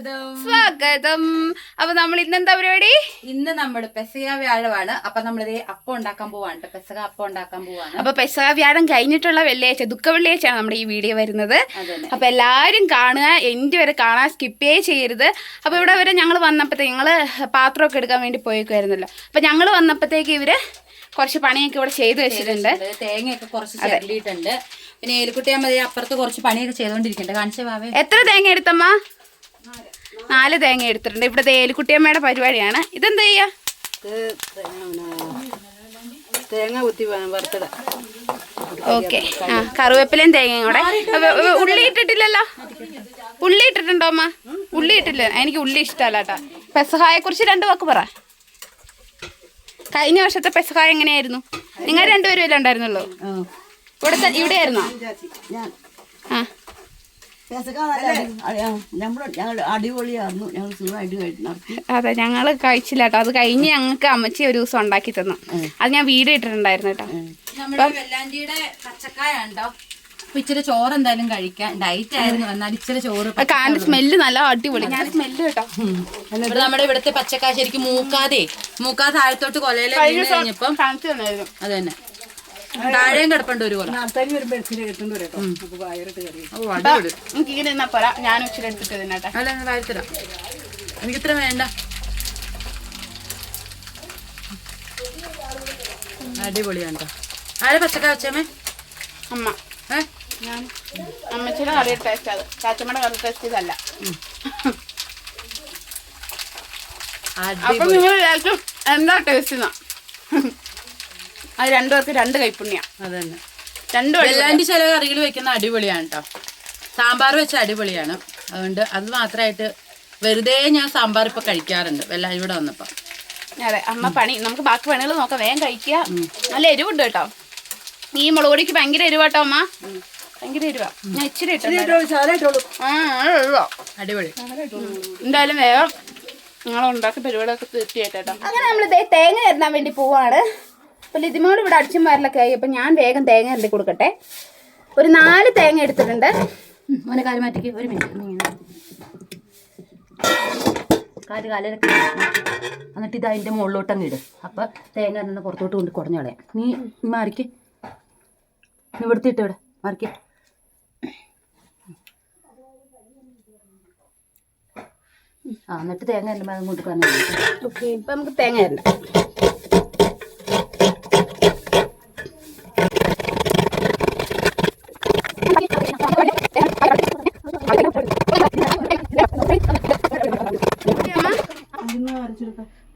സ്വാഗതം. സ്വാഗതം. അപ്പൊ നമ്മൾ ഇന്ന് എന്താ പരിപാടി? ഇന്ന് നമ്മുടെ പെസക വ്യാഴമാണ്. അപ്പൊ നമ്മളിത് അപ്പം ഉണ്ടാക്കാൻ പോവാണ് പെസക അപ്പം ഉണ്ടാക്കാൻ പോവാണ്. അപ്പൊ പെസക വ്യാഴം കഴിഞ്ഞിട്ടുള്ള വെള്ളിയാഴ്ച ദുഃഖ വെള്ളിയാഴ്ചയാണ് നമ്മുടെ ഈ വീഡിയോ വരുന്നത്. അപ്പൊ എല്ലാരും കാണുക എന്റെ വരെ കാണാൻ സ്കിപ്പേ ചെയ്യരുത്. അപ്പൊ ഇവിടെ വരെ ഞങ്ങൾ വന്നപ്പോഴത്തേക്ക് ഞങ്ങൾ പാത്രമൊക്കെ എടുക്കാൻ വേണ്ടി പോയിക്കുമായിരുന്നല്ലോ അപ്പൊ ഞങ്ങൾ വന്നപ്പോഴത്തേക്ക് ഇവർ കുറച്ച് പണിയൊക്കെ ഇവിടെ ചെയ്ത് വെച്ചിട്ടുണ്ട്. തേങ്ങയൊക്കെ കുറച്ച് ചെല്ലിയിട്ടുണ്ട് പിന്നെ ഏലിക്കുട്ടിയമ്മ മതി അപ്പുറത്ത് കുറച്ച് പണിയൊക്കെ ചെയ്തോണ്ടിരിക്കണ്ട് കാണിച്ച എത്ര തേങ്ങ എടുത്തമ്മ? നാല് തേങ്ങ എടുത്തിട്ടുണ്ട്. ഇവിടെ തേലിക്കുട്ടിയമ്മയുടെ പരിപാടിയാണ്. ഇതെന്താ ചെയ്യാ? തേങ്ങ കുത്തി വറുത്തിട. ഓക്കെ. ആ കറിവേപ്പിലയും തേങ്ങയും കൂടെ. ഉള്ളി ഇട്ടിട്ടില്ലല്ലോ? ഉള്ളി ഇട്ടിട്ടുണ്ടോ അമ്മ? ഉള്ളി ഇട്ടില്ല. എനിക്ക് ഉള്ളി ഇഷ്ടമല്ല കേട്ടോ പെസഹായെ കുറിച്ച് രണ്ട് വാക്ക് പറ. കഴിഞ്ഞ വർഷത്തെ പെസഹായ എങ്ങനെയായിരുന്നു? നിങ്ങൾ രണ്ടുപേരും അല്ലേ ഉണ്ടായിരുന്നുള്ളൂ? ഇവിടെ ത- ഇവിടെ ആയിരുന്നോ ആ നമ്മൾ ഞങ്ങൾ അടിപൊളിയായിരുന്നു ഞങ്ങൾ സുഖമായിട്ട് കഴിച്ചു നടത്തി അതെ ഞങ്ങൾ കഴിച്ചില്ല കേട്ടോ. അത് കഴിഞ്ഞ് ഞങ്ങൾക്ക് അമ്മച്ചി ഒരു ദിവസം ഉണ്ടാക്കി തന്നു. അത് ഞാൻ വീട് ഇട്ടിട്ടുണ്ടായിരുന്നു കേട്ടോ. നമ്മുടെ വെല്ലാണ്ടിയുടെ പച്ചക്കായ ഉണ്ടോ ഇച്ചിരി ചോറ് എന്തായാലും കഴിക്കാം ഡയറ്റ് ആയിരുന്നു. എന്നാൽ ഇച്ചിരി ചോറ് കാലിന്റെ സ്മെല്ല് നല്ല അടിപൊളി ഞാൻ സ്മെല്ല് കേട്ടോ. നമ്മുടെ ഇവിടുത്തെ പച്ചക്കായ ശരിക്കും മൂക്കാതെ മൂക്കാതെ താഴത്തോട്ട് കൊലയിലെ കഴിഞ്ഞപ്പം അത് തന്നെ. താഴെയും കിടപ്പുണ്ട് ഒരു കൊല കേട്ടോ നമുക്ക് വയറിട്ട് കറി ഓ അടിപൊളി. എനിക്ക് ഇങ്ങനെ എന്നാ പറ ഞാൻ ഇച്ചിരി എടുത്തിട്ട് തിന്നട്ടെ. അല്ല ഞാൻ താഴ്ത്തരാം എനിക്കിത്ര വേണ്ട. അടിപൊളിയാണ്. ആരെ പച്ചക്കായ വെച്ചമ്മേ അമ്മ. ഏ? ഞാൻ. അമ്മച്ചിയുടെ കറി ടേസ്റ്റ് അത്. ചാച്ചമ്മയുടെ കറി ടേസ്റ്റ് ഇതല്ല. അപ്പൊ നിങ്ങൾ എന്താ ടേസ്റ്റ് എന്നാ അത് രണ്ടുപേർക്ക് രണ്ട് കൈപ്പുണ്യ. അതന്നെ. രണ്ടും. വെള്ളാണ്ടി ചില കറികൾ വെക്കുന്ന അടിപൊളിയാണ് കേട്ടോ സാമ്പാർ വെച്ച അടിപൊളിയാണ്. അതുകൊണ്ട് അത് മാത്രമായിട്ട് വെറുതെ ഞാൻ സാമ്പാർ ഇപ്പൊ കഴിക്കാറുണ്ട്. വെള്ളം ഇവിടെ വന്നപ്പോ. അതെ അമ്മ പണി നമുക്ക് ബാക്കി പണികൾ നോക്കാം. വേഗം കഴിക്കുക. നല്ല എരിവുണ്ട് കേട്ടോ ഈ മുളക് പൊടിക്ക് ഭയങ്കര എരിവാട്ടോ അമ്മ. ഭയങ്കര എരിവാ. ഞാൻ ഇച്ചിരി ഇട്ടു സാധനമായിട്ടുള്ളൂ ആ അടിപൊളി. എന്തായാലും വേഗം നിങ്ങൾ ഉണ്ടാക്കി പരിപാടിയൊക്കെ തീർച്ചയായിട്ടും അങ്ങനെ നമ്മൾ തേങ്ങ തരുന്നാൻ വേണ്ടി പോവാണ്. അപ്പോൾ ലിതിമോട് ഇവിടെ അടിച്ചും വരലൊക്കെ ആയി. അപ്പം ഞാൻ വേഗം തേങ്ങ ഇരണ്ടി കൊടുക്കട്ടെ. ഒരു നാല് തേങ്ങ എടുത്തിട്ടുണ്ട്. മോനെ കാൽ മാറ്റിക്ക്. ഒരു മിനിറ്റ്. കാൽ കാലിലൊക്കെ എന്നിട്ട് ഇത് അതിന്റെ മുകളിലോട്ടങ്ങ് ഇടും. അപ്പൊ തേങ്ങ നിന്ന് പുറത്തോട്ട് കൊണ്ട് കുറഞ്ഞോളെ നീ മാറിക്ക്. ഇവിടുത്തെ ഇട്ട് ഇവിടെ. മാറിക്ക്. ആ എന്നിട്ട് തേങ്ങ എല്ലാം കൊണ്ട് പറഞ്ഞു ഓക്കെ ഇപ്പം നമുക്ക് തേങ്ങ തരണ്ട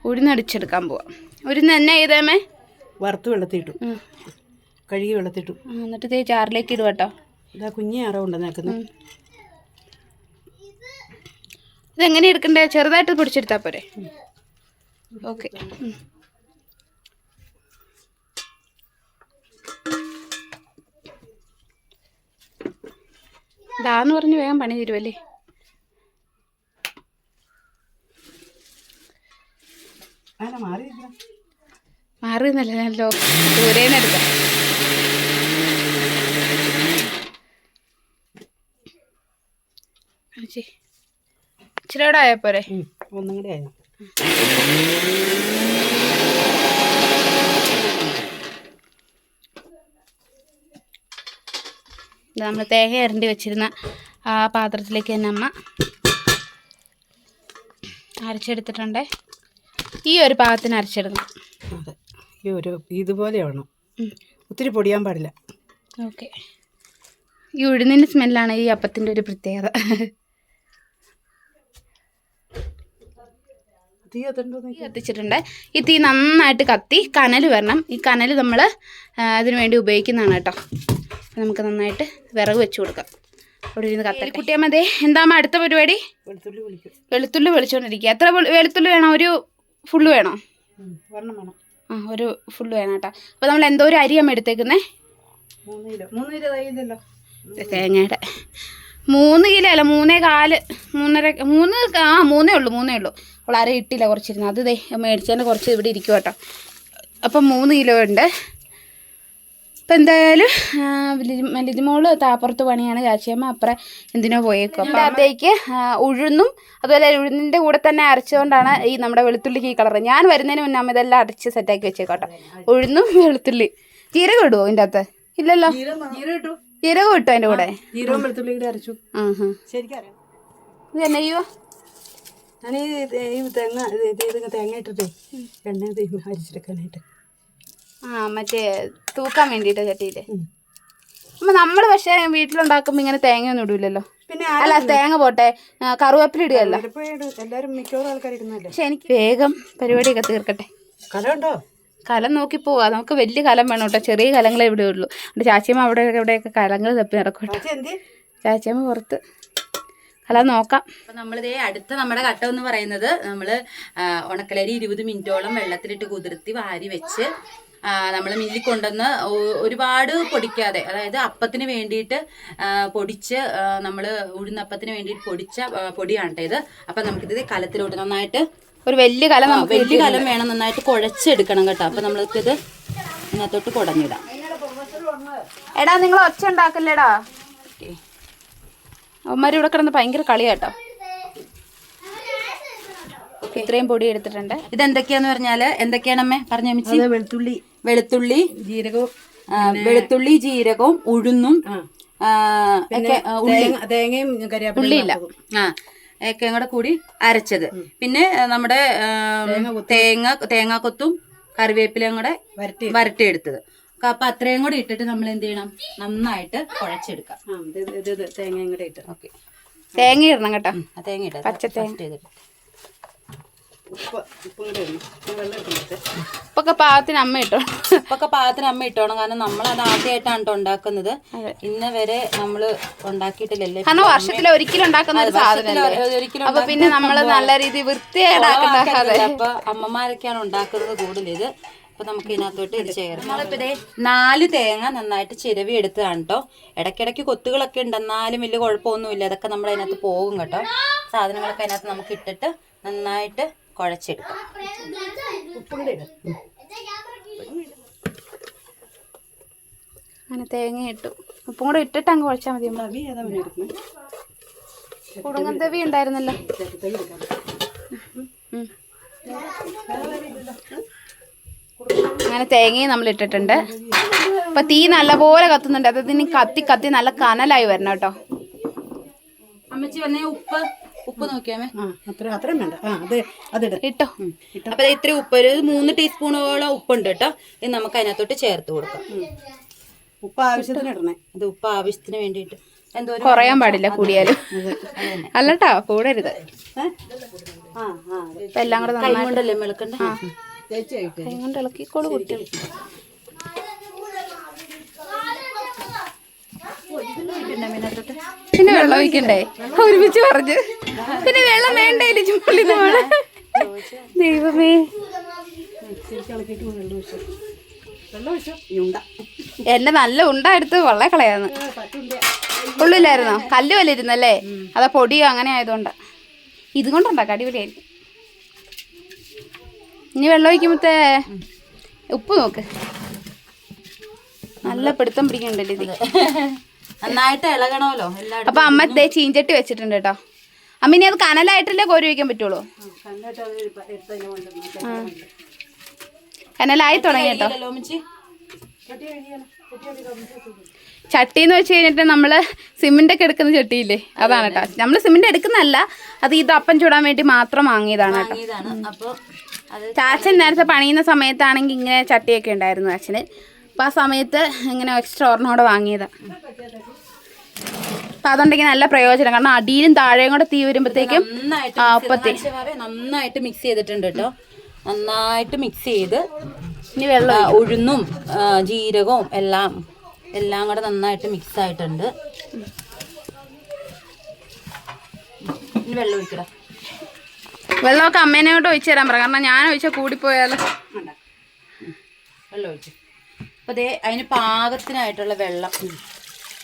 ഉഴുന്നടിച്ചെടുക്കാൻ പോവാം. ഉഴുന്ന് തന്നെ ചെയ്തേമേ? വറുത്ത് വെള്ളത്തിട്ടു. കഴുകി വെള്ളത്തിട്ടു. എന്നിട്ട് ഇതേ ചാറിലേക്ക് ഇടുക കേട്ടോ. ഇതാ കുഞ്ഞി അറവുണ്ട് നിൽക്കുന്നത് ഇതെങ്ങനെ എടുക്കണ്ടേ? ചെറുതായിട്ട് പിടിച്ചെടുത്താൽ പോരെ. ഓക്കെ. ഇതാന്ന് പറഞ്ഞ് വേഗം പണി തരുമല്ലേ മാറിയില്ല മാറി ദൂരേന്ന് എടുക്കാം. ഇച്ചിരി കൂടെ ആയാൽ പോരെ. ഒന്നും കൂടെ ആയോ. നമ്മൾ തേങ്ങ ഇരണ്ടി വെച്ചിരുന്ന ആ പാത്രത്തിലേക്ക് തന്നെ അമ്മ അരച്ചെടുത്തിട്ടുണ്ട്. ഈ ഒരു പാകത്തിന് അരച്ചെടുക്കണം അതെ. ഈ ഒരു ഇതുപോലെ വേണം. ഒത്തിരി പൊടിയാൻ പാടില്ല. ഓക്കെ. ഈ ഉഴുന്നിന്റെ സ്മെല്ലാണ് ഈ അപ്പത്തിന്റെ ഒരു പ്രത്യേകത. തീ കത്തിച്ചിട്ടുണ്ട്. ഈ തീ നന്നായിട്ട് കത്തി കനൽ വരണം. ഈ കനൽ നമ്മൾ അതിനു വേണ്ടി ഉപയോഗിക്കുന്നതാണ് കേട്ടോ. നമുക്ക് നന്നായിട്ട് വിറക് വെച്ച് കൊടുക്കാം. അവിടെ ഇരുന്ന് കത്തൽ കുട്ടിയമ്മതേ എന്താ അടുത്ത പരിപാടി? വെളുത്തുള്ളി വിളിക്കും വെളുത്തുള്ളി വെളിച്ചോണ്ടിരിക്കുക എത്ര വെളുത്തുള്ളി വേണം? ഒരു ഫുള്ള് വേണോ? ആ ഒരു ഫുള്ള് വേണം കേട്ടോ. അപ്പോൾ നമ്മൾ എന്തോ ഒരു അരിയാണ് എടുത്തേക്കുന്നേ? തേങ്ങയുടെ. മൂന്ന് കിലോ അല്ല മൂന്നേ കാൽ മൂന്നര മൂന്ന് ആ മൂന്നേ ഉള്ളൂ മൂന്നേ ഉള്ളൂ. അവൾ അര ഇട്ടില്ല കുറച്ചിരുന്നു അത് ദേ മേടിച്ചതിന് കുറച്ച് ഇവിടെ ഇരിക്കും കേട്ടോ അപ്പം മൂന്ന് കിലോ ഉണ്ട്. ഇപ്പം എന്തായാലും ലിജിമോൾ താപ്പുറത്ത് പണിയാണ്. ചാച്ചിയമ്മ അപ്പുറം എന്തിനോ പോയേക്കും അപ്പം അകത്തേക്ക് ഉഴുന്നും അതുപോലെ ഉഴുന്നിന്റെ കൂടെ തന്നെ അരച്ചുകൊണ്ടാണ് ഈ നമ്മുടെ വെളുത്തുള്ളിക്ക് ഈ കളറ്. ഞാൻ വരുന്നതിന് മുന്നേ അമ്മ ഇതെല്ലാം അടച്ച് സെറ്റാക്കി വെച്ചേക്കോട്ടെ ഉഴുന്നും വെളുത്തുള്ളി. ജീരകം ഇടുവോ ഇതിന്റെ അകത്ത്? ഇല്ലല്ലോ. ജീരകം ഇട്ടു. അതിന്റെ കൂടെ. ജീരകം വെളുത്തുള്ളി കൂടി അരച്ചു. ഇത് ഞാൻ ഈ തേങ്ങ തേങ്ങ ഇട്ടിട്ടേ എണ്ണ അരിച്ചെടുക്കാനായിട്ട്. ആ മറ്റേ തൂക്കാൻ വേണ്ടിയിട്ട് ചട്ടിയില്ലേ? അപ്പൊ നമ്മൾ പക്ഷെ വീട്ടിലുണ്ടാക്കുമ്പോ ഇങ്ങനെ തേങ്ങ ഒന്നും ഇടൂലല്ലോ? പിന്നെ അല്ല തേങ്ങ പോട്ടെ കറുവേപ്പില ഇടുകയല്ല? എല്ലാവരും മിക്കവാറും ആൾക്കാർ ഇടുന്നല്ലേ പക്ഷെ എനിക്ക് വേഗം പരിപാടിയൊക്കെ തീർക്കട്ടെ. കലമുണ്ടോ കലം നോക്കി പോവാ. നമുക്ക് വലിയ കലം വേണം കേട്ടോ. ചെറിയ കലങ്ങളെ ഇവിടെ ഉള്ളൂ. എന്നിട്ട് ചാച്ചിയമ്മ അവിടെ ഇവിടെയൊക്കെ കലങ്ങൾ തപ്പി നടക്കും കേട്ടോ. ചാച്ചി എന്തി? ചാച്ചിയമ്മ പുറത്ത്. കലം നോക്കാം. അപ്പൊ നമ്മളിതേ അടുത്ത നമ്മുടെ ഘട്ടം എന്ന് പറയുന്നത് നമ്മൾ ഉണക്കലരി ഇരുപത് മിനിറ്റോളം വെള്ളത്തിലിട്ട് കുതിർത്തി വാരി വെച്ച് നമ്മൾ മില്ലിൽ കൊണ്ടുവന്ന് ഒരുപാട് പൊടിക്കാതെ അതായത് അപ്പത്തിന് വേണ്ടിയിട്ട് പൊടിച്ച് നമ്മൾ ഉഴുന്നപ്പത്തിന് വേണ്ടിയിട്ട് പൊടിച്ച പൊടിയാണ് ഇത്. അപ്പൊ നമുക്കിത് കലത്തിലോട്ട് നന്നായിട്ട് ഒരു വലിയ കലം നമുക്ക് വലിയ കലം വേണം നന്നായിട്ട് കുഴച്ചെടുക്കണം കേട്ടോ. അപ്പൊ നമ്മൾക്കിത് ഇതിനകത്തോട്ട് കുടഞ്ഞിടാം. എടാ നിങ്ങൾ ഒച്ച ഉണ്ടാക്കല്ലേടാ? അവന്മാർ ഇവിടെ കിടന്ന് ഭയങ്കര കളിയാട്ടോ ഇത്രയും പൊടി എടുത്തിട്ടുണ്ട്. ഇതെന്തൊക്കെയാന്ന് പറഞ്ഞാൽ എന്തൊക്കെയാണമ്മേ? പറഞ്ഞു വെളുത്തുള്ളി. വെളുത്തുള്ളി ജീരകവും വെളുത്തുള്ളി ജീരകവും ഉഴുന്നും ഒക്കെ തേങ്ങയും കരിയാപ്പില ആ ഒക്കെ കൂടെ കൂടി അരച്ചത്. പിന്നെ നമ്മുടെ തേങ്ങ തേങ്ങാക്കൊത്തും കറിവേപ്പിലയും കൂടെ വരട്ടി വരട്ടിയെടുത്തത്. അപ്പൊ അത്രയും കൂടി ഇട്ടിട്ട് നമ്മൾ എന്ത് ചെയ്യണം? നന്നായിട്ട് കുഴച്ചെടുക്കാം. തേങ്ങയും കൂടെ ഇട്ട്. ഓക്കെ. തേങ്ങ ഇടണം കേട്ടോ. തേങ്ങ തേങ്ങ പച്ച തേങ്ങ ചെയ്തിട്ട്. ഉപ്പ് ഉപ്പും കൂടെ ഇടണം ഞാൻ വെള്ളം എടുക്കുന്നത് ഇപ്പൊക്കെ പാകത്തിന് അമ്മ ഇട്ടോ? ഇപ്പൊക്കെ പാകത്തിന് അമ്മ ഇട്ടോണം കാരണം നമ്മൾ അത് ആദ്യമായിട്ടാണ് ട്ടോ ഉണ്ടാക്കുന്നത്. ഇന്ന് വരെ നമ്മൾ ഉണ്ടാക്കിയിട്ടില്ലല്ലേ. കാരണം വർഷത്തിൽ ഒരിക്കലും ഉണ്ടാക്കുന്ന ഒരു അപ്പൊ പിന്നെ നമ്മൾ നല്ല രീതിയിൽ വൃത്തിയായിട്ട് അപ്പൊ അമ്മമാരൊക്കെയാണ് ഉണ്ടാക്കുന്നത് കൂടുതൽ ഇത് അപ്പൊ നമുക്ക് ഇതിനകത്തോട്ട് ഇത് ചേർക്കാം. നമ്മളിപ്പോ നാല് തേങ്ങ നന്നായിട്ട് ചിരവി എടുത്തതാണ് കേട്ടോ ഇടയ്ക്കിടയ്ക്ക് കൊത്തുകളൊക്കെ ഉണ്ട് എന്നാലും വലിയ കുഴപ്പമൊന്നുമില്ല. അതൊക്കെ നമ്മൾ അതിനകത്ത് പോകും കേട്ടോ. സാധനങ്ങളൊക്കെ അതിനകത്ത് നമുക്ക് ഇട്ടിട്ട് നന്നായിട്ട് കുഴച്ചെടുക്കാം. അങ്ങനെ തേങ്ങ ഇട്ടു. ഉപ്പും കൂടെ ഇട്ടിട്ട് അങ്ങ് കുഴച്ചാൽ മതി കുടുങ്ങന്തവി ഉണ്ടായിരുന്നല്ലോ. അങ്ങനെ തേങ്ങയും നമ്മൾ ഇട്ടിട്ടുണ്ട്. അപ്പൊ തീ നല്ലപോലെ കത്തുന്നുണ്ട്. അത് ഇനി കത്തി കത്തി നല്ല കനലായി വരണം കേട്ടോ. അമ്മച്ചി വന്നേ ഉപ്പ്. ഉപ്പ് നോക്കിയാമേ. അത്ര അത്രയും വേണ്ട. ആ അത് അതിട്. ഇട്ടോ. അപ്പൊ ഇത്ര ഇത്രയും ഉപ്പ് ഒരു മൂന്ന് ടീസ്പൂണോളം ഉപ്പുണ്ട് കേട്ടോ. ഇത് നമുക്ക് അതിനകത്തോട്ട് ചേർത്ത് കൊടുക്കാം. ഉപ്പ് ആവശ്യത്തിന് ഇടണേ. അത് ഉപ്പ് ആവശ്യത്തിന് വേണ്ടിട്ട് എന്തോ കുറയാൻ പാടില്ല കൂടിയാലും. അല്ലട്ടാ കൂടരുത്. ആ ആ. അപ്പൊ എല്ലാം കൂടെ കൈ നന്നായി കൊണ്ടല്ലേ മിളക്കണ്ടേ? കൈ കൊണ്ട് ഇളക്കിക്കോളൂ കുട്ടി. പിന്നെ വെള്ളം ഒഴിക്കണ്ടേ? ഒരുമിച്ച് പറഞ്ഞു. പിന്നെ വെള്ളം വേണ്ടേ ദൈവമേ വെള്ളം ഒഴിച്ചോ ഞുണ്ട എന്റെ നല്ല ഉണ്ട എടുത്ത് വെള്ളം കളയാന്ന്. ഉള്ളില്ലായിരുന്നോ കല്ല് വല്ല ഇരുന്നല്ലേ? അതാ പൊടിയോ അങ്ങനെ ആയതുകൊണ്ട്. ഇതുകൊണ്ടുണ്ടാക്കാം അടിപൊളിയായിരിക്കും ഇനി വെള്ളം ഒഴിക്കുമ്പത്തേ ഉപ്പ് നോക്ക്. നല്ല പിടുത്തം പിടിക്കണ്ടല്ലേ ഇത് നന്നായിട്ട് ഇളകണമല്ലോ അപ്പൊ അമ്മ ചീഞ്ചട്ടി വെച്ചിട്ടുണ്ട് കേട്ടോ. അമ്മ ഇനി അത് കനലായിട്ടല്ലേ കോരി വയ്ക്കാൻ പറ്റുള്ളൂ? കനലായി തുടങ്ങി കേട്ടോ. ചട്ടി എന്ന് വെച്ച് കഴിഞ്ഞിട്ട് നമ്മൾ സിമെന്റ് ഒക്കെ എടുക്കുന്ന ചട്ടിയില്ലേ? അതാണ് കേട്ടോ നമ്മൾ സിമെന്റ് എടുക്കുന്നല്ല അത് ഇത് അപ്പം ചൂടാൻ വേണ്ടി മാത്രം വാങ്ങിയതാണ് കേട്ടോ ചാച്ചൻ നേരത്തെ പണിയുന്ന സമയത്താണെങ്കിൽ ഇങ്ങനെ ചട്ടിയൊക്കെ ഉണ്ടായിരുന്നു അച്ഛന്. അപ്പം ആ സമയത്ത് ഇങ്ങനെ എക്സ്ട്രാ ഒരെണ്ണോടെ വാങ്ങിയത്. അപ്പം അതുണ്ടെങ്കിൽ നല്ല പ്രയോജനം. കാരണം അടിയിലും താഴെയും കൂടെ തീ വരുമ്പോഴത്തേക്കും ഭാവേ നന്നായിട്ട് മിക്സ് ചെയ്തിട്ടുണ്ട് കേട്ടോ. നന്നായിട്ട് മിക്സ് ചെയ്ത് ഇനി വെള്ളം ഉഴുന്നും ജീരകവും എല്ലാം എല്ലാം കൂടെ നന്നായിട്ട് മിക്സ് ആയിട്ടുണ്ട്. ഇനി വെള്ളം ഒഴിക്കടാ. വെള്ളമൊക്കെ അമ്മേനോട്ട് ഒഴിച്ചു തരാൻ പറ. കാരണം ഞാൻ ഒഴിച്ചാൽ കൂടിപ്പോയാലോ. വെള്ളം ഒഴിച്ചു അപ്പൊ ദേ അതിന് പാകത്തിനായിട്ടുള്ള വെള്ളം.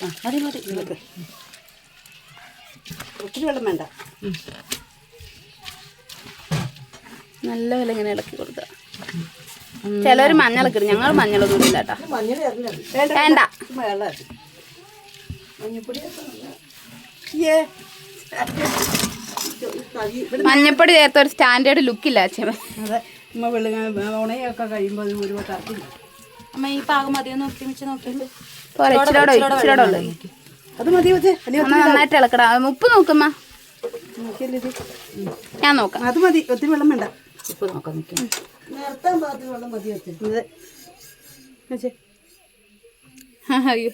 ആ, മതി മതി നിങ്ങൾക്ക് ഒത്തിരി വെള്ളം വേണ്ട. നല്ല വില ഇങ്ങനെ ഇളക്കി കൊടുക്കുക. ചില മഞ്ഞളൊക്കെ ഇടും. ഞങ്ങൾ മഞ്ഞളൊന്നും ഇല്ല കേട്ടോ. വേണ്ട മഞ്ഞപ്പൊടി ചേർത്ത ഒരു സ്റ്റാൻഡേർഡ് ലുക്കില്ല അച്ഛൻ അതെ. ഉണയൊക്കെ കഴിയുമ്പോൾ അത് ഒരു കറക്കില്ല അമ്മ ഈ പാകം നോക്കി ഒട്ടിമിച്ച് നോക്കിയിട്ട് പോരെ ഇച്ചിരോടെ ഇച്ചിരോടെ ഉള്ളു അത് മതി വെച്ചേ അല്ലെങ്കിൽ ഒന്ന് നന്നായിട്ട് ഇളക്കടാ. ഉപ്പ് നോക്കമ്മ. നോക്കിയല്ലേ ഇത്? ഞാൻ നോക്കാം. അത് മതി ഒത്തിരി വെള്ളം വേണ്ട. ഉപ്പ് നോക്കാം നിൽക്കും നിർത്താൻ പാകത്തിന് വെള്ളം മതി വെച്ചേ. അതെ. അയ്യോ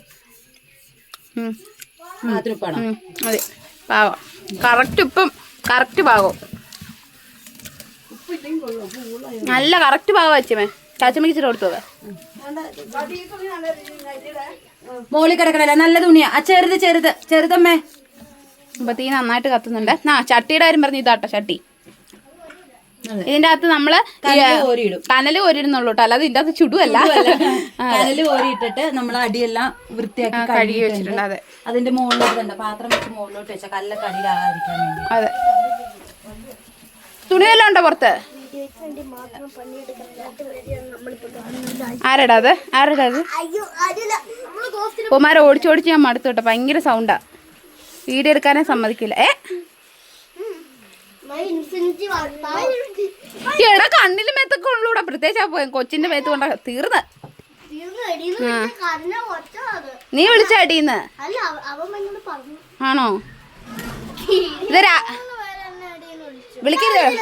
പാകം. കറക്റ്റ് ഉപ്പും കറക്റ്റ് പാകവും. നല്ല കറക്റ്റ് പാകം വെച്ചമേ ചാച്ചമ്മക്ക് ഇച്ചിരി കൊടുത്തു മോളിൽ കിടക്കണല്ലേ? നല്ല തുണിയാ. ആ ചെറുത് ചെറുത്. ചെറുതമ്മേ. അപ്പൊ തീ നന്നായിട്ട് കത്തുന്നുണ്ട്. ആ ചട്ടിയുടെ കാര്യം പറഞ്ഞു ഇതാട്ടോ ചട്ടി. ഇതിന്റെ അകത്ത് നമ്മൾ കനൽ കോരിടുന്നുള്ളൂ കേട്ടോ. അല്ലാതെ ഇതിന്റെ അകത്ത് ചുടുവല്ല. കനൽ ഓരിയിട്ടിട്ട് നമ്മൾ അടിയെല്ലാം വൃത്തിയാക്കി കഴുകി വെച്ചിട്ടുണ്ട്. അതെ. അതിന്റെ മുകളിലോട്ട് പാത്രം വെച്ച് മുകളിലോട്ട് വെച്ച കല്ലൊക്കെ അടിയിലാകാതിരിക്കാൻ വേണ്ടി. അതെ. തുണിയെല്ലാം ഉണ്ടോ പുറത്ത്? ആരടാ അത്? ആരടാ അത്? കുമാര ഓടിച്ച് ഓടിച്ച് ഞാൻ മടുത്തു കേട്ടോ. ഭയങ്കര സൗണ്ടാ വീഡിയോ എടുക്കാനേ സമ്മതിക്കില്ല. ഏ? എടാ കണ്ണിൽ മേത്തൊക്കെ ഉള്ളൂടാ. പ്രത്യേകിച്ചാ പോയ കൊച്ചിന്റെ മേത്ത് കൊണ്ട തീർന്ന്. നീ വിളിച്ചാടീന്ന് ആണോ? ഇതരാ വിളിക്കരുത്.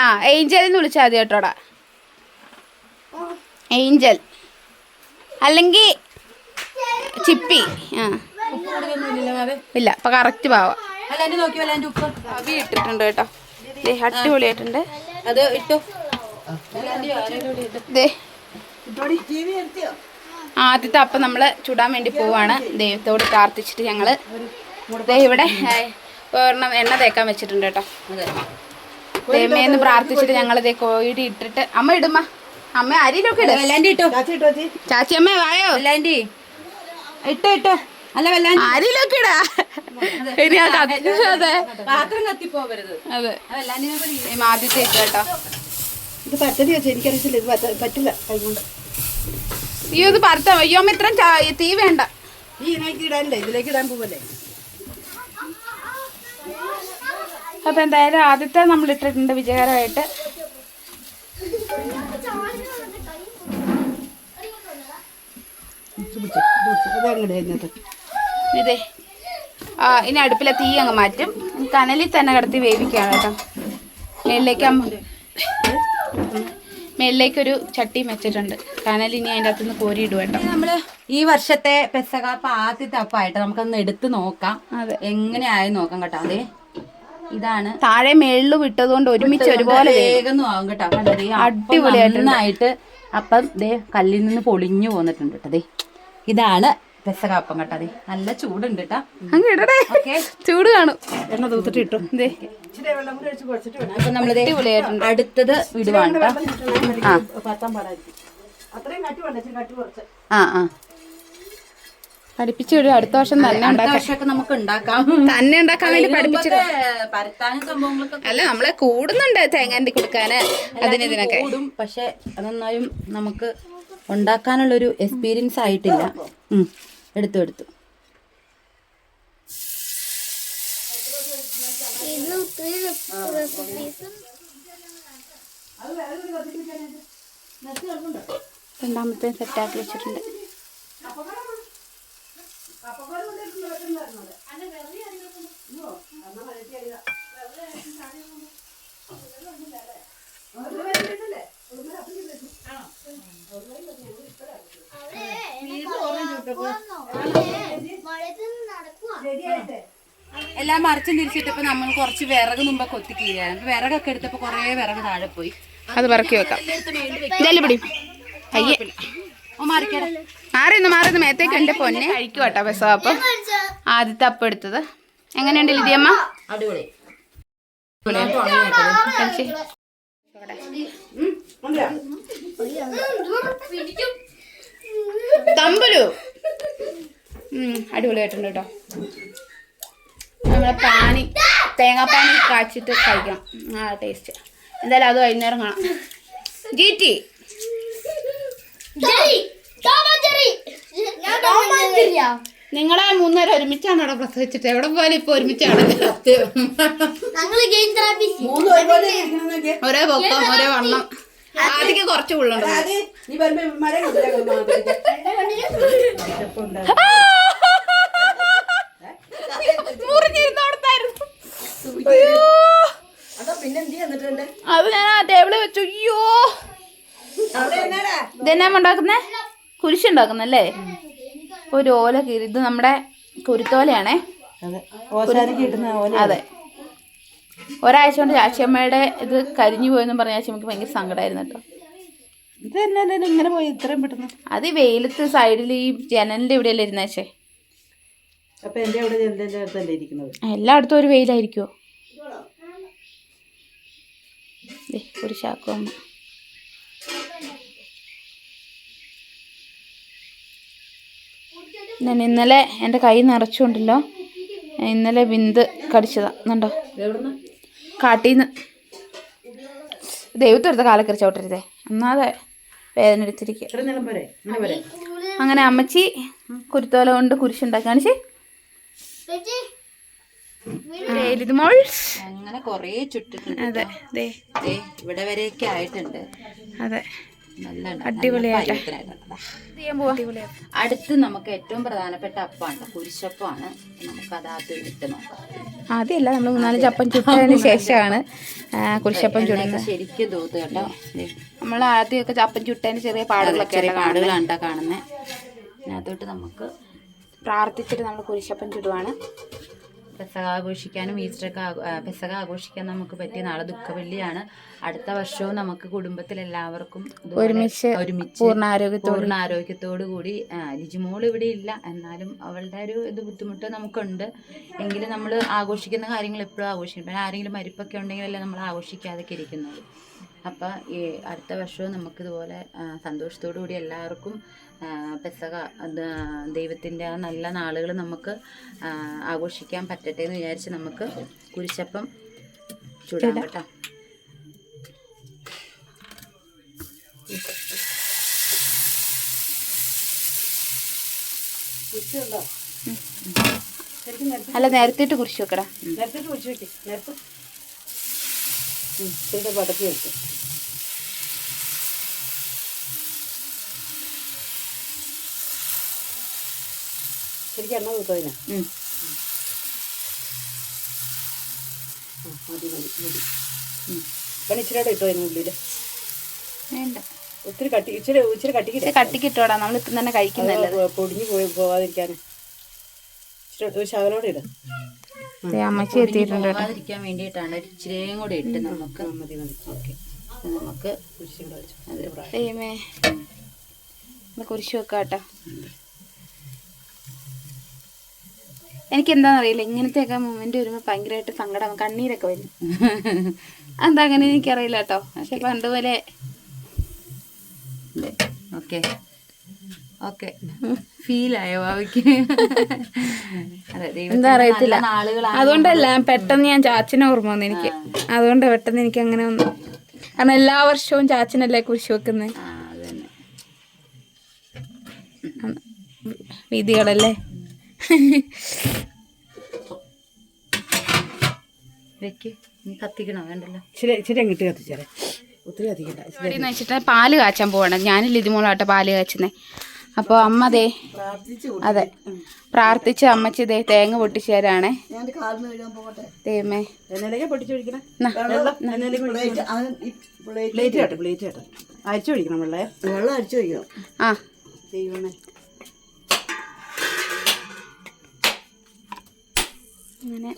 ആ ഏഞ്ചൽ എന്ന് വിളിച്ചാൽ മതി കേട്ടോടാ ഏഞ്ചൽ. അല്ലെങ്കിൽ ചിപ്പി. ആ. ഇല്ല അപ്പൊ കറക്റ്റ് പാവാ. അല്ല എന്റെ നോക്കി വല്ല എന്റെ ഉപ്പ്? അവി ഇട്ടിട്ടുണ്ട് കേട്ടോ. അടിപൊളിയായിട്ടുണ്ട്. അത് ഇട്ടു. ആദ്യത്തെ അപ്പം നമ്മൾ ചുടാൻ വേണ്ടി പോവാണ്. ദൈവത്തോട് പ്രാർത്ഥിച്ചിട്ട് ഞങ്ങൾ ദേ ഇവിടെ ഒരെണ്ണം എണ്ണ തേക്കാൻ വെച്ചിട്ടുണ്ട് കേട്ടോ. അതെ. ദൈവമേന്ന് പ്രാർത്ഥിച്ചിട്ട് ഞങ്ങൾ ദേ കോഴി ഇട്ടിട്ട് അമ്മ ഇടുമ്മ. അമ്മ അരിയിലൊക്കെ ഇട്. വെല്ലാണ്ടി ഇട്ടോ? ചാച്ചി അമ്മ വായോ? വെല്ലാണ്ടി ഇട്ടോ ഇട്ടോ. അല്ല വല്ല അരിയിലൊക്കെ ഇടാ. ഇനി അതെ പാത്രം കത്തിപ്പോവരുത്. അതെ. ആദ്യത്തെ ഇട്ട് കേട്ടോ. ഇത് പച്ചടി വെച്ചാൽ എനിക്കറിയില്ല ഇത് പറ്റില്ല. കൈകൊണ്ട്. ഈ ഇത് പരത്താം. അയ്യോ അമ്മ ഇത്രയും തീ വേണ്ട. ഈ ഇതിലേക്ക് ഇടാനില്ലേ? ഇതിലേക്ക് ഇടാൻ പോവല്ലേ? അപ്പൊ എന്തായാലും ആദ്യത്തെ നമ്മൾ ഇട്ടിട്ടുണ്ട് വിജയകരമായിട്ട്. ഇതേ. ആ ഇനി അടുപ്പിലെ തീ അങ്ങ് മാറ്റും. കനലിൽ തന്നെ കിടത്തി വേവിക്കുകയാണ് കേട്ടോ. മേളിലേക്ക് അമ്മ മേളിലേക്കൊരു ചട്ടിയും വെച്ചിട്ടുണ്ട്. കനൽ ഇനി അതിന്റെ അകത്തുനിന്ന് കോരിയിടും കേട്ടോ. നമ്മൾ ഈ വർഷത്തെ പെസകാപ്പ ആദ്യത്തെ അപ്പായിട്ട് നമുക്കൊന്ന് എടുത്ത് നോക്കാം. അതെ. എങ്ങനെയായി നോക്കാം കേട്ടോ. അതെ. ഇതാണ്. താഴെ മേളിൽ വിട്ടതുകൊണ്ട് ഒരുമിച്ച് ഒരുപോലെ. വേഗം ആവും കേട്ടോ. കണ്ടോ അടിപൊളിയായിട്ടുണ്ട്. നന്നായിട്ട് അപ്പം ദേ കല്ലിൽ നിന്ന് പൊളിഞ്ഞു പോന്നിട്ടുണ്ട് കേട്ടോ ദേ. ഇതാണ് പെസകാപ്പം കേട്ടോ ദേ. നല്ല ചൂടുണ്ട് കേട്ടോ. അങ്ങ് ഇടടേ. ഓക്കെ. ചൂട് കാണും. എണ്ണ തൂത്തിട്ട് ഇട്ടു. ദേ. ഇച്ചിരി വെള്ളം ഒഴിച്ച് കുഴച്ചിട്ട് വേണം അപ്പൊ നമ്മൾ ദേ അടിപൊളിയായിട്ടുണ്ട്. അടുത്തത് വിടുവാണ് കേട്ടോ. ആ ആ. പഠിപ്പിച്ചു വിടും അടുത്ത വർഷം തന്നെ ഉണ്ടാക്കാം നമുക്ക് ഉണ്ടാക്കാം. തന്നെ ഉണ്ടാക്കാൻ വേണ്ടി പഠിപ്പിച്ചു അല്ല നമ്മളെ കൂടുന്നുണ്ട് തേങ്ങാണ്ടി കൊടുക്കാന് അതിന് കൂടും പക്ഷെ അതൊന്നായും നമുക്ക് ഉണ്ടാക്കാനുള്ളൊരു എക്സ്പീരിയൻസ് ആയിട്ടില്ല. എടുത്തു എടുത്തു. മഴയത്ത് നടക്കുവാ. എല്ലാം മറിച്ചും തിരിച്ചിട്ടപ്പോ നമ്മൾ കുറച്ച് വിറക് മുമ്പ് കൊത്തി കീഴാണ് അപ്പൊ വിറകൊക്കെ എടുത്തപ്പോ കൊറേ വിറക് താഴെ പോയി. അത് പറക്കി വെക്കാം. ഇതല്ലേ പിടി. അയ്യേ. ഓ മാറിന്ന് മാറിന്ന് മേത്തേക്ക് എന്റെ പൊന്നെ. കഴിക്കും കേട്ടോ ബസ് അപ്പം. ആദ്യത്തെ അപ്പം എടുത്തത്. എങ്ങനെയുണ്ട് ലിതിയമ്മ? അടിപൊളി. ആയിട്ടുണ്ട് അടിപൊളിയായിട്ടുണ്ട് കേട്ടോ. നമ്മളെ പാനി തേങ്ങാപ്പാനി കാച്ചിട്ട് കഴിക്കണം. ആ ടേസ്റ്റ് എന്തായാലും അത് വൈകുന്നേരം കാണാം. ജീറ്റി ടി ടോം. നിങ്ങളെ മൂന്നേരം ഒരുമിച്ചാണ് അവിടെ പ്രസവിച്ചിട്ട് എവിടെ പോയാലും ഇപ്പൊ ഒരുമിച്ചാണ് ഒരേ പൊക്കം ഒരേ വണ്ണം. ആദ്യം കുറച്ച് ഉള്ളുണ്ട് അത് നീ വരുമ്പോ മര മുറിഞ്ഞിരുന്നോടത്തായിരുന്നു അതോ പിന്നെ എന്ത് എന്നിട്ടുണ്ട് അത് ഞാൻ ആ ടേബിളിൽ വെച്ചു അയ്യോ അവിടെ എന്നാടാ ഇതെന്നാ ഉണ്ടാക്കുന്നേ കുരിശുണ്ടാക്കുന്നല്ലേ? ഒരു ഓല കീറി. ഇത് നമ്മുടെ കുരുത്തോലയാണേ. അതെ. ഒരാഴ്ച കൊണ്ട് ചാച്ചിയമ്മയുടെ ഇത് കരിഞ്ഞു പോയെന്ന് പറഞ്ഞ ചാച്ചിയമ്മക്ക് ഭയങ്കര സങ്കടമായിരുന്നു കേട്ടോ. ഇത് ഇങ്ങനെ പോയി ഇത്രയും പെട്ടെന്ന്? അത് വെയിലത്ത് സൈഡിൽ ഈ ജനലിന്റെ ഇവിടെയല്ലേ ഇരുന്നേച്ചേ എന്റെ അടുത്തല്ലേ ഇരിക്കുന്നത്? എല്ലായിടത്തും ഒരു വെയിലായിരിക്കുമോ ഒരു ശാക്കും ഞാൻ ഇന്നലെ എന്റെ കൈ നിറച്ചുകൊണ്ടല്ലോ ഇന്നലെ ബിന്ദ് കടിച്ചതാ. എന്നുണ്ടോ കാട്ടിന്ന്. കാട്ടീന്ന് ദൈവത്തെടുത്ത കാലക്കറി ചവിട്ടരുതേ. എന്നാതെ വേദന എടുത്തിരിക്കുക അങ്ങനെ അമ്മച്ചി കുരുത്തോല കൊണ്ട് കുരിശുണ്ടാക്കി കാണിച്ചേ ഇത് മോൾ അങ്ങനെ കുറേ ചുറ്റിട്ടുണ്ട് അതെ ദേ. ദേ, ഇവിടെ വരെയൊക്കെ ആയിട്ടുണ്ട്. അതെ. അടുത്ത് നമുക്ക് ഏറ്റവും പ്രധാനപ്പെട്ട അപ്പാണ്. കുരിശപ്പാണ്. നമുക്ക് അത് ഇട്ട് നോക്കാം. ആദ്യമല്ല നമ്മൾ മൂന്നാൽ അപ്പം ചുട്ടതിന് ശേഷമാണ് കുരിശപ്പം ചുടുന്നത്. ശരിക്കും തൂത്ത് കേട്ടോ. നമ്മൾ ആദ്യമൊക്കെ അപ്പം ചുട്ടതിന് ചെറിയ പാടുകളൊക്കെ ചെറിയ. പാടുകളാണ്ടാ കാണുന്നത്. അതിനകത്തോട്ട് നമുക്ക് പ്രാർത്ഥിച്ചിട്ട് നമ്മൾ കുരിശപ്പം ചുടുവാണ്. പെസക ആഘോഷിക്കാനും ഈസ്റ്ററൊക്കെ പെസക ആഘോഷിക്കാൻ നമുക്ക് പറ്റിയ നാളെ ദുഃഖവെള്ളിയാണ്. അടുത്ത വർഷവും നമുക്ക് കുടുംബത്തിൽ എല്ലാവർക്കും ഒരുമിച്ച് ഒരുമിച്ച് പൂർണ ആരോഗ്യത്തോടെ ആരോഗ്യത്തോടു കൂടി ലിജിമോൾ ഇവിടെ ഇല്ല. എന്നാലും അവളുടെ ഒരു ഇത് ബുദ്ധിമുട്ട് നമുക്കുണ്ട്. എങ്കിലും നമ്മൾ ആഘോഷിക്കുന്ന കാര്യങ്ങൾ എപ്പോഴും ആഘോഷിക്കും പിന്നെ ആരെങ്കിലും മരിപ്പൊക്കെ ഉണ്ടെങ്കിലല്ലേ നമ്മൾ ആഘോഷിക്കാതൊക്കെ ഇരിക്കുന്നത്. അപ്പം ഈ അടുത്ത വർഷവും നമുക്കിതുപോലെ സന്തോഷത്തോടു കൂടി എല്ലാവർക്കും പെസക ദൈവത്തിന്റെ ആ നല്ല നാളുകൾ നമുക്ക് ആഘോഷിക്കാൻ പറ്റട്ടെ എന്ന് വിചാരിച്ച് നമുക്ക് കുരിശപ്പം ചൂടാം കേട്ടോ. അല്ല നേരത്തിട്ട് കുരിശ് വെക്കടാ. നേരത്തെ കുറിച്ച് വെക്കേ. നേരത്തെ. പടത്തി വെക്ക്. ശരിക്കും എണ്ണ കൂത്തോതിനാ ഉം. മതി മതി മതി. കൂടെ ഇട്ടോ അതിന് ഉള്ളിൽ വേണ്ട. ഒത്തിരി കട്ടി ഇച്ചിരി ഇച്ചിരി കട്ടിക്ക് കട്ടിക്ക് ഇട്ടോടാ. നമ്മൾ ഇപ്പം തന്നെ കഴിക്കുന്നല്ലേ പൊടിഞ്ഞു പോയി പോവാതിരിക്കാൻ ഇച്ചിരി ഒരു ശകലോടെ ഇടാം. അമ്മച്ചി എത്തിയിട്ടുണ്ട് പോവാതിരിക്കാൻ വേണ്ടിയിട്ടാണ് ഇച്ചിരിയും കൂടെ ഇട്ട് നമുക്ക്. മതി മതി. ഓക്കെ. നമുക്ക് ദൈവമേ. കുരിശ് വെക്കാം കേട്ടോ എനിക്ക് എന്താണെന്നറിയില്ല ഇങ്ങനത്തെയൊക്കെ മൊമെന്റ് വരുമ്പോൾ ഭയങ്കരമായിട്ട് സങ്കടം കണ്ണീരൊക്കെ വരും. എന്താ അങ്ങനെ എനിക്കറിയില്ല കേട്ടോ. പക്ഷെ പണ്ട് പോലെ ഓക്കെ. ഓക്കെ. ഫീലായോ അവയ്ക്ക് എന്താ അറിയത്തില്ല. അതുകൊണ്ടല്ല പെട്ടെന്ന് ഞാൻ ചാച്ചനെ ഓർമ്മ വന്നു എനിക്ക്. അതുകൊണ്ട് പെട്ടെന്ന് എനിക്ക് അങ്ങനെ വന്നു. കാരണം എല്ലാ വർഷവും ചാച്ചനല്ലേ കുരിശ് വെക്കുന്നത് വീതികളല്ലേ? വെക്ക്. നീ കത്തിക്കണോ വേണ്ടല്ലോ. ഇച്ചിരി ഇച്ചിരി അങ്ങിട്ട് കത്തിച്ചേരെ. ഒത്തിരി കത്തിക്കണ്ട ഇച്ചിരി എന്ന് വെച്ചിട്ട് പാൽ കാച്ചാൻ പോവാണ്. ഞാൻ ലിതിമോളാട്ടെ പാൽ കാച്ചുന്നേ. അപ്പോൾ അമ്മ ദേ അതെ. പ്രാർത്ഥിച്ച് അമ്മച്ചി ദേ തേങ്ങ പൊട്ടിച്ചു തരാണേ തേമേ കാലിന് അങ്ങനെ.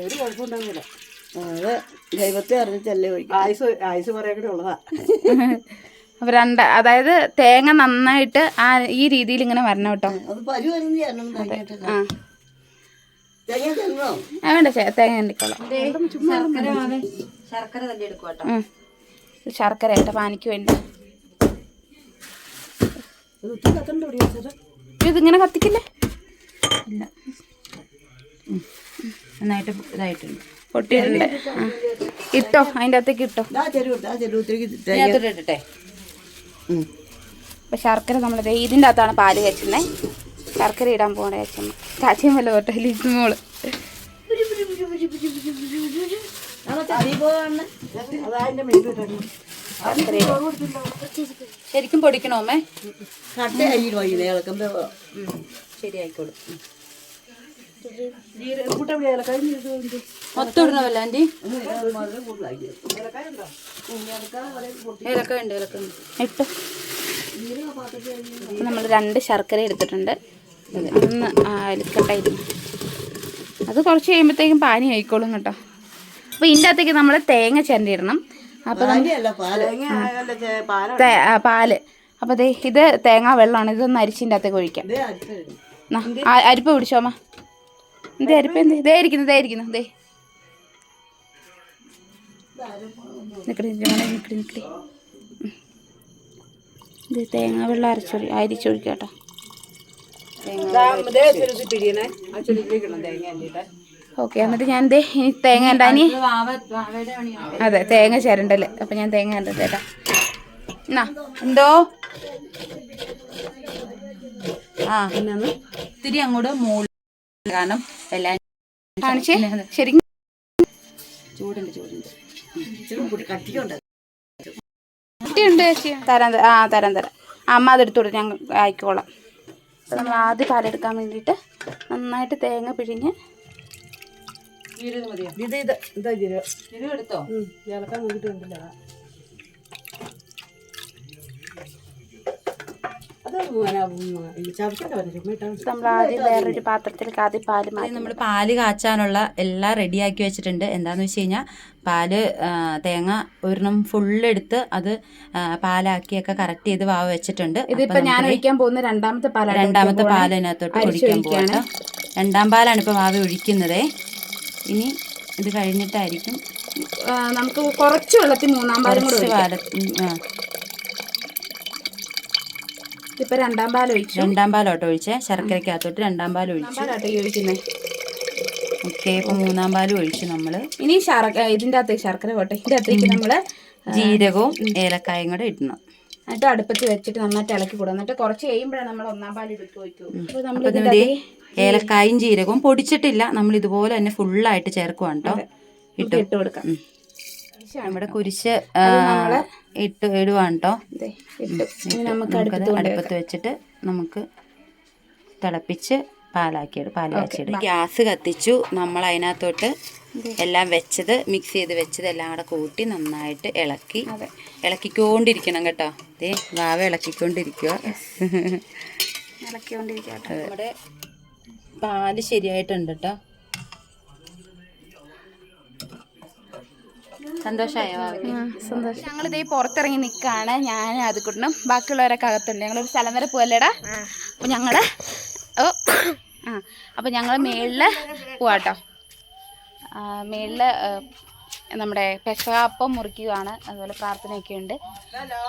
ഒരു കുഴപ്പമുണ്ടാകുന്നില്ല അത് ദൈവത്തെ അറിഞ്ഞിട്ടല്ലേ ഒഴിക്കും ആയുസ് ആയുസ് പറയാൻ കൂടെ ഉള്ളതാ. അപ്പോൾ രണ്ട് അതായത് തേങ്ങ നന്നായിട്ട് ആ ഈ രീതിയിൽ ഇങ്ങനെ വരണം കേട്ടോ. ആ. തേങ്ങ തന്നോ? ആ വേണ്ട തേങ്ങ ഉണ്ടിക്കോളാം ശർക്കര മാവേ ശർക്കര തന്നെ എടുക്കും കേട്ടോ. പാനിക്ക് വേണ്ടി. ഇതിങ്ങനെ കത്തിക്കില്ലേ? ഇല്ല. നന്നായിട്ട് ഇതായിട്ടുണ്ട്. പൊട്ടിയിട്ടുണ്ട്. ഇട്ടോ അതിന്റെ അകത്തേക്ക് ഇട്ടോ. ഇട്ടിട്ടെ. അപ്പം ശർക്കര നമ്മളിത് ഇതിന്റെ അകത്താണ് പാൽ വെച്ചിരുന്നത് ശർക്കര ഇടാൻ പോകണേ കച്ചമ്മ ചാച്ചയും വല്ല അതതിന്റെ മെയിൻ ശരിക്കും പൊടിക്കണോ അമ്മേ? ശരിയായിക്കോളും. ഇടണമല്ലോ ആന്റി ഏലക്ക ഉണ്ട് ഏലക്ക ഉണ്ട് ഇട്ടു നമ്മൾ രണ്ട് ശർക്കര എടുത്തിട്ടുണ്ട്. ഒന്ന് അലിക്കട്ടായിരുന്നു അത് കുറച്ച് കഴിയുമ്പോഴത്തേക്കും പാനി ആയിക്കോളും കേട്ടോ. അപ്പോൾ ഇതിന്റെ അകത്തേക്ക് നമ്മൾ തേങ്ങ ചിരണ്ടിയിടണം. അപ്പോൾ പാലല്ല പാൽ. അപ്പോൾ ദേ ഇത് തേങ്ങാ വെള്ളമാണ്. ഇതൊന്ന് അരിച്ചിന്റെ അകത്തേക്ക് ഒഴിക്കാം. അരിപ്പ് പിടിച്ചോമ്മ എന്തേ അരിപ്പ എന്ത് ദേ ഇരിക്കുന്നു ദേ ഇരിക്കുന്നു ദേ. നിക്കടി മോനെ നിക്കടി നിക്കടി. ഇത് തേങ്ങ വെള്ളം അരച്ചൊഴി അരിച്ചൊഴിക്കാം കേട്ടോ പിടിയണേ ആ ചുരുക്കിക്കണം തേങ്ങ അല്ലിട്ട് ഓക്കെ എന്നിട്ട് ഞാൻ ദേ ഇനി തേങ്ങ ഉണ്ടാനി അതെ തേങ്ങ ചേരണ്ടല്ലേ അപ്പം ഞാൻ തേങ്ങ കണ്ടതേട്ടാ എന്നാ എന്തോ? ആ ഇത്തിരി അങ്ങോട്ട് മുകളിൽ കാരണം എല്ലാം കാണിച്ചേ? ശരിക്കും ചൂടുണ്ട് ചൂടുണ്ട്. ഇച്ചിരി കട്ടിക്കുണ്ട് കുട്ടിയുണ്ട്. ചേച്ചി. തരാൻ ആ തരാം തരാം. അമ്മ അതെടുത്തോളൂ ഞാൻ ആയിക്കോളാം. നമ്മൾ ആദ്യം പാലെടുക്കാൻ വേണ്ടിയിട്ട് നന്നായിട്ട് തേങ്ങ പിഴിഞ്ഞ് ഇത് ഇത് ഇതാ എടുത്തോ? ഇളക്കാൻ നോക്കിയിട്ടുണ്ടല്ല അത് ചവച്ചൊക്കെ വരും ചുമ്മാ ഇട്ടാ മതി. നമ്മൾ ആദ്യം വേറൊരു പാത്രത്തിലേക്ക് ആദ്യം പാൽ മാറ്റി നമ്മൾ പാൽ കാച്ചാനുള്ള എല്ലാം റെഡിയാക്കി വെച്ചിട്ടുണ്ട്. എന്താന്ന് വെച്ച് കഴിഞ്ഞാൽ പാൽ തേങ്ങ ഒരെണ്ണം ഫുള്ള് എടുത്ത് അത് പാലാക്കിയൊക്കെ കറക്റ്റ് ചെയ്ത് വാവ് വെച്ചിട്ടുണ്ട്. ഇതിപ്പോ ഞാൻ ഒഴിക്കാൻ പോകുന്ന രണ്ടാമത്തെ പാല രണ്ടാമത്തെ പാൽ അതിനകത്തോട്ട് ഒഴിക്കാൻ. പോകട്ടോ രണ്ടാം പാലാണ് ഇപ്പോൾ വാവ് ഒഴിക്കുന്നത്. ഇനി ഇത് കഴിഞ്ഞിട്ടായിരിക്കും നമുക്ക് കുറച്ച് വെള്ളത്തിൽ മൂന്നാം പാലും കൂടെ കുറച്ച് പാല ഇപ്പൊ രണ്ടാം പാൽ ഒഴിച്ചു രണ്ടാം പാൽ പാലോട്ടോ ഒഴിച്ചേ? ശർക്കരക്കകത്തോട്ട് രണ്ടാം പാൽ ഒഴിച്ചു. ഒഴിക്കുന്നത് ഓക്കെ ഇപ്പൊ മൂന്നാം പാൽ ഒഴിച്ചു നമ്മൾ. ഇനി ശർക്ക ഇതിന്റെ അകത്തേക്ക് ശർക്കര പോട്ടെ. ഇതിന്റെ അകത്തേക്ക് നമ്മൾ ജീരകവും ഏലക്കായും കൂടെ ഇടണം. എന്നിട്ട് അടുപ്പത്ത് വെച്ചിട്ട് നന്നായിട്ട് ഇളക്കി കൊടുക്കും എന്നിട്ട് കുറച്ച് കഴിയുമ്പോഴാണ് നമ്മൾ ഒന്നാം പാൽ എടുത്ത് വയ്ക്കൂ അപ്പോൾ നമ്മൾ ഏലക്കായും ജീരകവും പൊടിച്ചിട്ടില്ല. നമ്മൾ ഇതുപോലെ തന്നെ ഫുള്ളായിട്ട് ചേർക്കുവാണ് കേട്ടോ ഇട്ടു. ഇട്ട് കൊടുക്കാം. നമ്മുടെ കുരിശ് ഇട്ട് ഇടുവാണ് കേട്ടോ നമുക്ക് അടുപ്പത്ത് വെച്ചിട്ട് നമുക്ക് തിളപ്പിച്ച് പാലാക്കിയത് പാലാക്കിയിട്ട് ഗ്യാസ് കത്തിച്ചു. നമ്മൾ അതിനകത്തോട്ട് എല്ലാം വെച്ചത് മിക്സ് ചെയ്ത് വെച്ചത് എല്ലാം കൂടെ കൂട്ടി നന്നായിട്ട് ഇളക്കി ഇളക്കിക്കൊണ്ടിരിക്കണം കേട്ടോ. അതേ വാവ ഇളക്കിക്കൊണ്ടിരിക്കുക. നമ്മുടെ പാൽ ശരിയായിട്ടുണ്ട് കേട്ടോ. സന്തോഷമായോ സന്തോഷം സന്തോഷം. ഞങ്ങളിതേ പുറത്തിറങ്ങി നിൽക്കുകയാണ് ഞാൻ അത് കൂട്ടണം ബാക്കിയുള്ളവരൊക്കെ അകത്തുണ്ട്. ഞങ്ങളൊരു സ്ഥലം വരെ പോവല്ലേടാ? അപ്പോൾ ഞങ്ങൾ ഓ ആ അപ്പൊ ഞങ്ങൾ മേളിൽ പോവാട്ടോ. മേളിൽ നമ്മുടെ പെസകാപ്പം മുറിക്കുകയാണ്. അതുപോലെ പ്രാർത്ഥനയൊക്കെ ഉണ്ട്.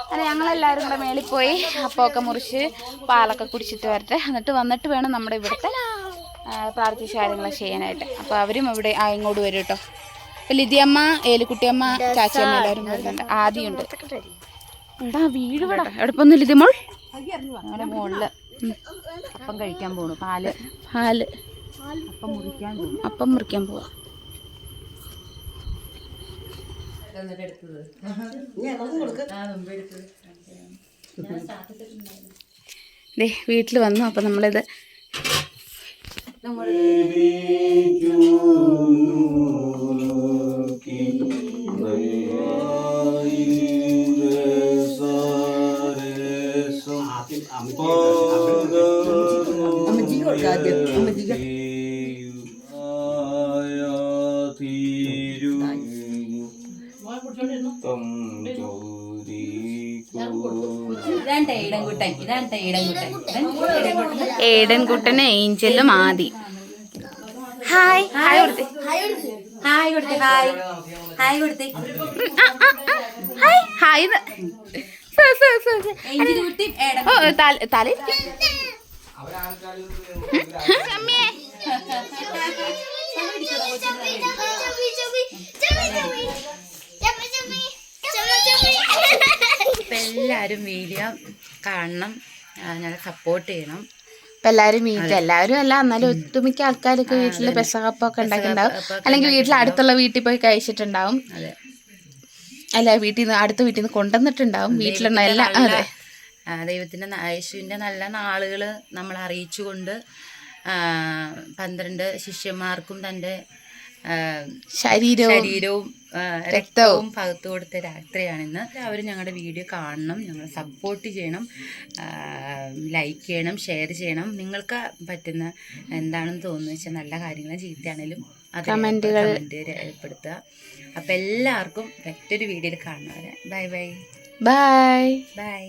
അങ്ങനെ ഞങ്ങളെല്ലാവരും കൂടെ മേളിൽ പോയി അപ്പമൊക്കെ മുറിച്ച് പാലൊക്കെ കുടിച്ചിട്ട് വരട്ടെ. എന്നിട്ട് വന്നിട്ട് വേണം നമ്മുടെ ഇവിടുത്തെ പ്രാർത്ഥിച്ച കാര്യങ്ങളൊക്കെ ചെയ്യാനായിട്ട്. അപ്പോൾ അവരും ഇവിടെ ആ, ഇങ്ങോട്ട് വരും കേട്ടോ ലിതിയമ്മ ഏലിക്കുട്ടിയമ്മ ചാച്ചിയമ്മ എല്ലാവരും വരുന്നുണ്ട്. ആദ്യമുണ്ട് എടാ വീട് ലിതിമോൾ? അങ്ങനെ മോളിൽ. അപ്പം കഴിക്കാൻ പോണു. പാൽ. പാൽ. അപ്പം മുറിക്കാൻ അപ്പം മുറിക്കാൻ പോവാ. ദേ വീട്ടിൽ വന്നു. അപ്പം നമ്മളിത് അമ്മച്ചിക്ക് ഏഡൻകുട്ടന് ഏഞ്ചലും ആദി. ഹായ്. ഹായ് കൊടുത്തേ. ഹായ് കൊടുത്തേ. Hi hi. കൊടുത്തേ. ഹായ്. ഹായ്. ഓ തല എല്ലാരും വീഡിയോ കാണണം ഞാൻ ഞങ്ങളെ സപ്പോർട്ട് ചെയ്യണം. ഇപ്പൊ എല്ലാരും വീട്ടിൽ എല്ലാവരും അല്ല എന്നാലും ഒട്ടുമിക്ക ആൾക്കാരൊക്കെ വീട്ടിൽ പെസകപ്പൊക്കെ ഉണ്ടാക്കിണ്ടാവും അല്ലെങ്കിൽ വീട്ടിൽ അടുത്തുള്ള വീട്ടിൽ പോയി കഴിച്ചിട്ടുണ്ടാവും. അല്ല വീട്ടിൽ നിന്ന് അടുത്ത വീട്ടിൽ നിന്ന് കൊണ്ടുവന്നിട്ടുണ്ടാവും. വീട്ടിലുള്ള എല്ലാ അതെ. യേശുവിന്റെ നല്ല നാളുകൾ നമ്മൾ അറിയിച്ചുകൊണ്ട് പന്ത്രണ്ട് ശിഷ്യന്മാർക്കും തന്റെ ശരീരവും. ശരീരവും രക്തവും. പകുത്തു കൊടുത്ത രാത്രിയാണിന്ന്. അവർ ഞങ്ങളുടെ വീഡിയോ കാണണം ഞങ്ങൾ സപ്പോർട്ട് ചെയ്യണം ലൈക്ക് ചെയ്യണം ഷെയർ ചെയ്യണം. നിങ്ങൾക്ക് പറ്റുന്ന എന്താണെന്ന് തോന്നുന്നു വെച്ചാൽ നല്ല കാര്യങ്ങൾ ചീത്തയാണേലും അത് കമന്റുകൾ. ഏർപ്പെടുത്തുക രേഖപ്പെടുത്തുക. അപ്പം എല്ലാവർക്കും മറ്റൊരു വീഡിയോയിൽ കാണുന്നവരെ. Bye bye bye bye